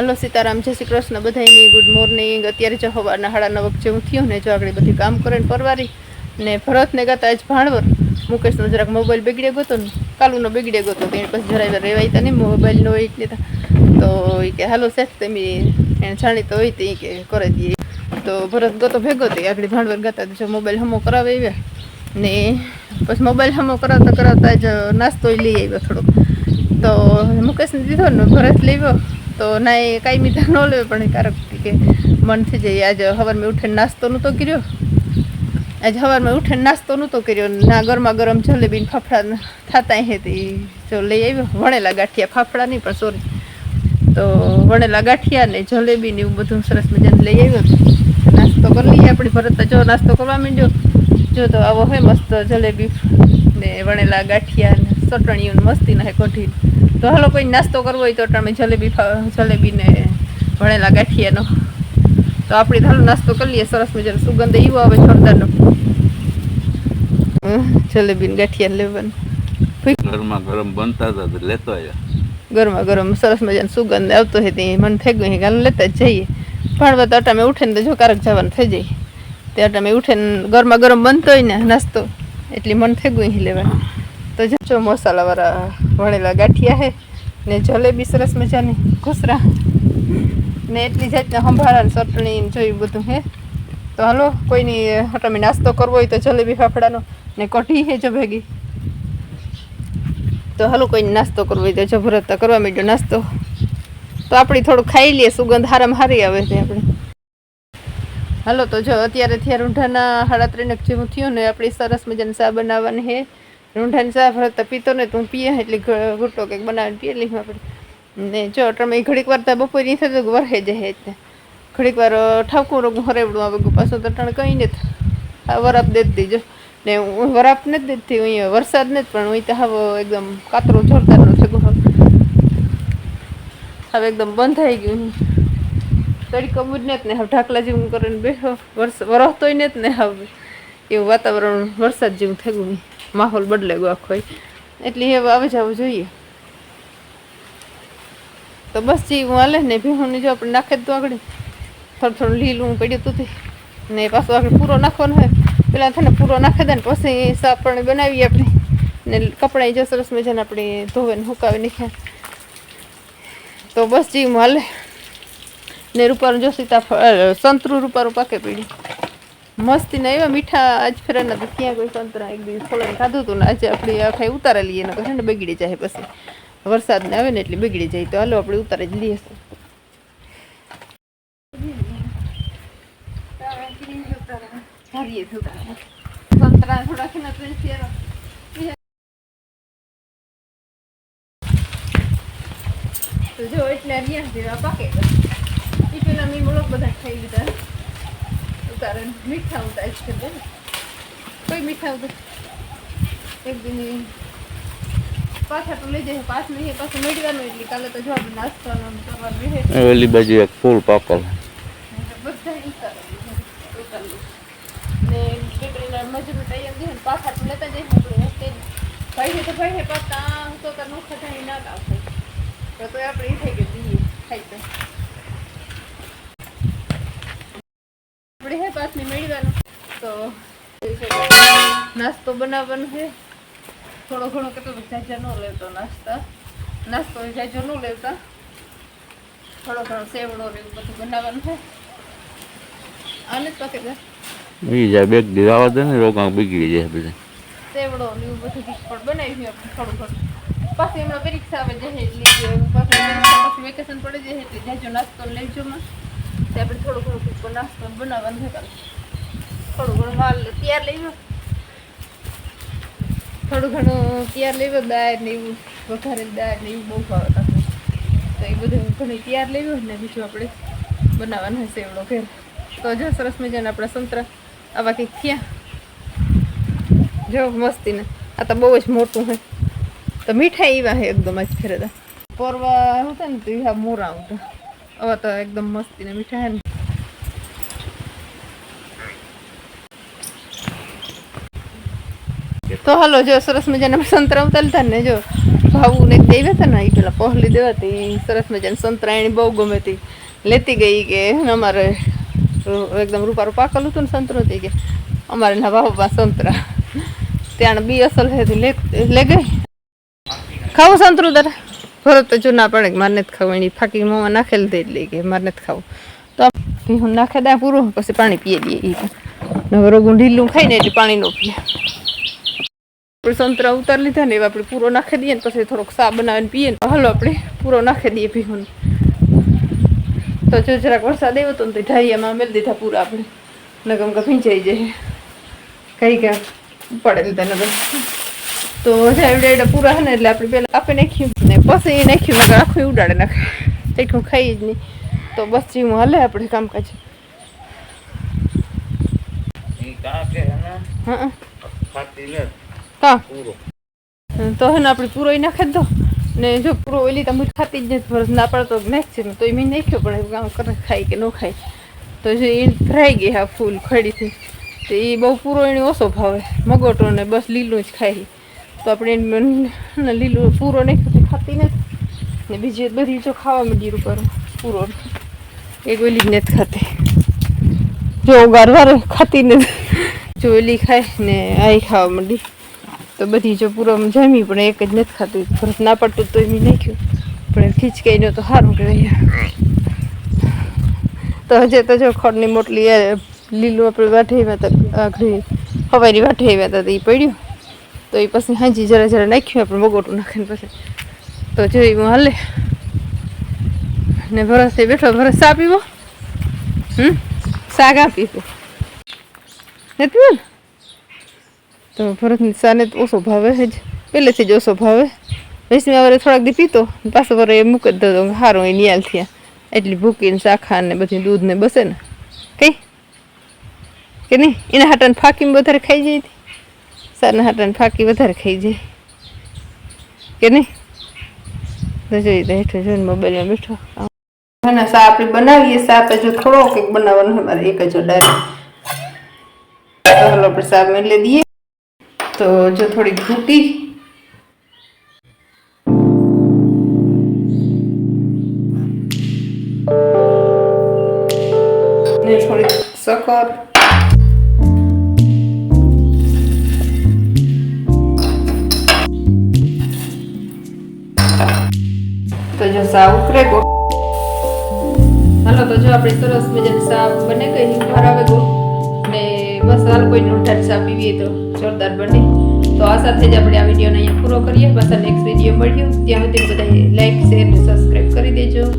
Hello Sitaram, જય શ્રી કૃષ્ણ. બધાની good morning અત્યારે જો સવારના સાડા નવ જેવું થયું ને, જો આગળ બધી કામ કરે ને પરવારી ને ભરતને ગાતા આજ ભાણવર. મુકેશનો જરાક મોબાઈલ બગડ્યો ગયો હતો ને, કાલુનો બગડ્યો ગયો હતો એને પછી જરાય રહેવાય તો નહીં મોબાઈલ નો હોય એટલે તો. એ કે, હાલો સેટ તમે એને જાણીતો હોય તો કે કરી દઈએ તો ભરત ગતો ભેગો તો આગળ ભાણવર ગાતા તો જો મોબાઈલ હમો કરાવે આવ્યા. ને પછી મોબાઈલ હમો કરાવતા કરાવતા જ નાસ્તો લઈ આવ્યો થોડોક. તો મુકેશને દીધો ને, ભરત લેવો તો ના એ કાંઈ મીઠા ન લેવે પણ કારક કે મન થઈ જાય. આજે સવારમાં ઉઠીને નાસ્તો નહોતો કર્યો. આજે સવારમાં ઉઠીને નાસ્તો નહોતો કર્યો. ના ગરમા ગરમ જલેબી ફાફડા થતા તે જો લઈ આવ્યો. વણેલા ગાંઠિયા ફાફડા નહીં, પણ સોરી તો વણેલા ગાંઠિયા ને જલેબી ને એવું બધું સરસ મજાનું લઈ આવ્યો. નાસ્તો કરી લઈએ આપણી ભરત. જો નાસ્તો કરવા માંડ્યો. જો તો આવો હોય મસ્ત જલેબી ને વણેલા ગાંઠિયા ને ચટણીઓ મસ્તી નાખે કઢી તો હાલો કોઈ નાસ્તો કરવો હોય તો તમે જલેબી જલેબીને જલેબી ને વણેલા ગાંઠિયાનો. તો આપણે હાલો નાસ્તો કરી લઈએ સરસ મજાનો સુગંધ એવો આવે હમ, જલેબી ગાંઠિયા લેવાનું. ગરમા ગરમ બનતા હતા લેતો આવ્યા ગરમા ગરમ સરસ મજાનો સુગંધ આવતો હોય તે મન થઈ ગયું ગાલ લેતા જ જઈએ. ભાણવા તો અટામે ઉઠીને તો જો કારક જવાનું થઈ જાય. તે અટામે ઉઠીને ગરમા ગરમ બનતો હોય ને નાસ્તો એટલે મન થઈ ગયું અહીં લેવાનું. તો જો- મસાલાવાળા વણેલા ગાંઠિયા હે ને જલેબી સરસ મજાની ઘૂસરા. ને એટલી જાતના સંભાળા ચટણી જોયું બધું હે. તો હાલો, કોઈની અટામે નાસ્તો કરવો હોય તો જલેબી ફાફડાનો ને કઢી હે જો ભેગી તો હાલો, કોઈને નાસ્તો કરવો હોય તો જબરતા કરવા માંડ્યો નાસ્તો. તો આપણે થોડું ખાઈ લઈએ, સુગંધ હારામ હારી આવે છે આપણે. હાલો, તો જો અત્યારે થયા રૂંઢાના હાડા ત્રણેક જેવું થયું ને આપણી સરસ મજાની ચા બનાવવાની છે રૂંઢાની ચા ભરત પીતો ને તું પીએ, એટલે ઘૂંટો કંઈક બનાવીને પીએ લઈ આપણે ને જો તમે ઘડીક વાર તો બપોર નહીં થતું વરહે જાય એટલે. ઘડીક વાર ઠાકું રોગું હરેવડું આવે પાછું તો કંઈ નથી. આ વરાપ દે દીજો. ને હું વરાપ નથી દેતી અહીંયા વરસાદ નથી, પણ અહીં તો હવે એકદમ કાતરું જોરદારનું છે હવે એકદમ બંધ થઈ ગયું તડકો જ ને હવે ઢાકલા જેવું કરીને બેઠો વરસ વરસતોય ને જ ને હવે. એવું વાતાવરણ વરસાદ જેવું થઈ ગયું માહોલ બદલે ગયો આખો. એટલે એ આવે જવું જોઈએ. તો બસ જે, હું હાલે ને ભેહું જો આપણે નાખે તો આગળ. થોડું થોડું લીલું પડ્યું તું તે. ને પાછું આગળ પૂરો નાખવાનો હોય. પેલા થઈને પૂરો નાખી દે ને પછી સાપણ બનાવીએ આપણે. ને કપડાં જો સરસ મજાને આપણે ધોવે ને સુકાવી નાખ્યા. તો બસ જી હાલે. ને રૂપારું જો સીતા સંતરું રૂપારું પાકે પડી મસ્તી ને એવા મીઠા આજ ફેરાના તો ક્યાં કોઈ સંતરા એક દિવસ થોડા ખાધું હતું ને આજે આપણે આખા ઉતારે લઈએ ને છે ને બગડી જાય પછી. વરસાદ ને આવે ને એટલે બગડી જાય, તો હાલો આપણે ઉતારે જ લઈએ. સંતરા થોડા તો જો એટલે અહીંયા પાકે. એ પેલા મેં બધા ખાઈ લીધા. ઉતારે મીઠા ઉતાર છે ને કોઈ મીઠા ઉતાર એક દિન પાછા તો લઈ જાય પાસ નહીં પાછું મેળવાનું એટલે કાલે તો જો આપણે નાસ્તાનો ને કરવાનું રહે ઓલી બાજુ એક ફૂલ પાકલ બધા ઉતારેલું ઉતારેલું ને બેકરીના મજૂર તૈયાર થઈને પાછા તો લેતા જઈએ આપણે હસ્તે ભાઈ તો ભાઈ પાછા હું તો તારનું ખટાઈ ના આવશે તો તો આપણે એ થઈ ગઈ દઈએ ખાઈ તો પાછની મેળવાનું. તો નાસ્તો બનાવવાનો છે. થોડો ઘણો કેટલો જાજા ન લેતો નાસ્તા. નાસ્તો જાજો ન લેતા. થોડો ઘણો સેવડો ને એવું બધું બનાવવાનું છે. આને જ પાકે છે ઈ જાય બેગ દીધાવા દે ને રોકાણ બગડી જાય બધા. સેવડો ને એવું બધું પણ બનાવી આપણે થોડું ઘણું. પાછી હમણાં પરીક્ષા આવે જાય એટલે પાછી પછી વેકેશન પડી જાય એટલે જાજો નાસ્તો લેજો માં તે આપણે થોડું ઘણું પણ નાસ્તો બનાવવાનું છે થોડું ઘણું માલ તૈયાર લેવો થોડું ઘણું તૈયાર લેવો દાળ ને એવું વઘારે દાળ ને એવું બહુ તમને તો એ બધું ઘણી તૈયાર લેવું ને બીજું આપણે બનાવવાનું હશે એવડો ઘેર. તો જો સરસ મજાના આપણા સંતરા આવા કંઈક થયા. જો મસ્તીને. આ તો બહુ જ મોટું હોય. તો મીઠાઈ એવા હે એકદમ જ ફેરતા પોરવા હતા ને તો એવા મોરા હતા હવે તો એકદમ મસ્તી ને મીઠા હે ને તો તો હાલો જો સરસ મજાના સંતરા ઉતારતા ને જો ભાવું ને દેવા હતા ને એ પેલા પહલી દેવા હતી ઈ સરસ મજાના સંતરા એની બહુ ગમે હતી લેતી ગઈ કે અમારે રૂ- એકદમ રૂપારું પાકલું હતું ને સંતરું હતી કે અમારે ના વાવમાં સંતરા ત્યાં બી અસલ હતી લે લે ગઈ ખાવું સંતરું તારે ભરત તો ના પડે કે મારે નથી ખાવું, એની ફાકી મોંમાં નાખેલ દે એટલે કે મારે નથી ખાવું. તો આમ હું નાખે દે પૂરું, પછી પાણી પીએ દઈએ એ પણ. રોગું ઢીલું ખાઈને એટલે પાણી ન પીએ. આપણે સંતરા ઉતાર લીધા ને એવા આપણે પૂરો નાખી દઈએ ને પછી થોડોક સા બનાવીને પીએ ને. હાલો આપણે પૂરો નાખી દઈએ ભીહું તો જો જરાક વરસાદ આવ્યો તો તો ઢાઈયામાં મેળ દીધા પૂરા આપણે. નગમ કે ભીંજાઈ જાય. કઈ ક્યાં ઉપાડે લીધા નગમ તો એવડે પૂરા હે ને એટલે આપણે પેલા આપી નાખ્યું ને પછી નાખ્યું નગર આખું ઉડાડે નાખે તીખું ખાઈ જ નહીં. તો બસ જીવું હલે આપણે કામકાજ. તો હે ને આપણે પૂરો નાખે દો. ને જો પૂરો ઓલી તમે ખાતી જ નથી ફરજ ના પડતો નાખશે ને. તો એ મેં નાખ્યો પણ કામ કરે ખાય કે ન ખાય. તો જો એ ફ્રાઈ ગઈ હા ફૂલ ખડીથી. તો એ બહુ પૂરો એને ઓછો ભાવે. મગોટો ને બસ લીલું જ ખાય. તો આપણે લીલું પૂરો નહીં ખાતી નથી ને બીજી બધી જો ખાવા માંડી ઉપર પૂરો. એક ઓલી જ નથી ખાતી. જો ગારવાર ખાતી નથી. જો ઓલી ખાય ને આ ખાવા માંડી. તો બધી જો પૂરો જમી, પણ એક જ નથી ખાતી. ભરત ના પડતું તો એમ નાખ્યું. પણ ખીચકાઈ તો સારું કહેવાય. તો હજે તો જો ખડની મોટલી લીલું આપણે વાઠી આવ્યા હતા આખરી હવારી આવ્યા હતા એ પડ્યું. તો એ પછી હાજી જરા જરા નાખ્યું આપણે બગોટું નાખીને પછી. તો જોઈ હું હાલે. ને ભરસે બેઠો, ભરસ ચા પીવો હમ? શાક આપી તું નથી તો ભરતની તો ઓછો ભાવે જ. પહેલેથી જ ઓછો ભાવે. વૈષ્ણવ વરે થોડાક દી પીતો પાછો વરે એ મૂકી દીધો. સારું એ નિયાલ થયા. એટલી ભૂકીને શાખા ને બધી દૂધ ને બસે ને. કઈ? કે નહીં? એના હાટાને ફાકીને વધારે ખાઈ જાય હાટાને ફાકી વધારે ખાઈ જાય. કે નહીં? તો જોઈ દે હેઠો જોઈને મોબાઈલમાં બેઠો. ના સા આપણે બનાવીએ સા, આપણે જો થોડો કંઈક બનાવવાનો મારે એક જ ઓર્ડર ચાલો, આપણે સા મેલે દઈએ. તો જો થોડી ઘૂટી. ને થોડી સકર તો જો સા ઉકરે ગો. હાલો, તો જો આપણે સરસ મજાની સા બને ગઈ આવે ગો. ને બસ હાલ કોઈ ઊંઠા સા પીવીએ તો જોરદાર બને. તો આ સાથે જ આપણે આ વિડીયોને અહીંયા પૂરો કરીએ. બસ નેક્સ્ટ વીડિયો મળ્યો. ત્યાં સુધી બધા લાઈક શેર સબસ્ક્રાઈબ કરી દેજો.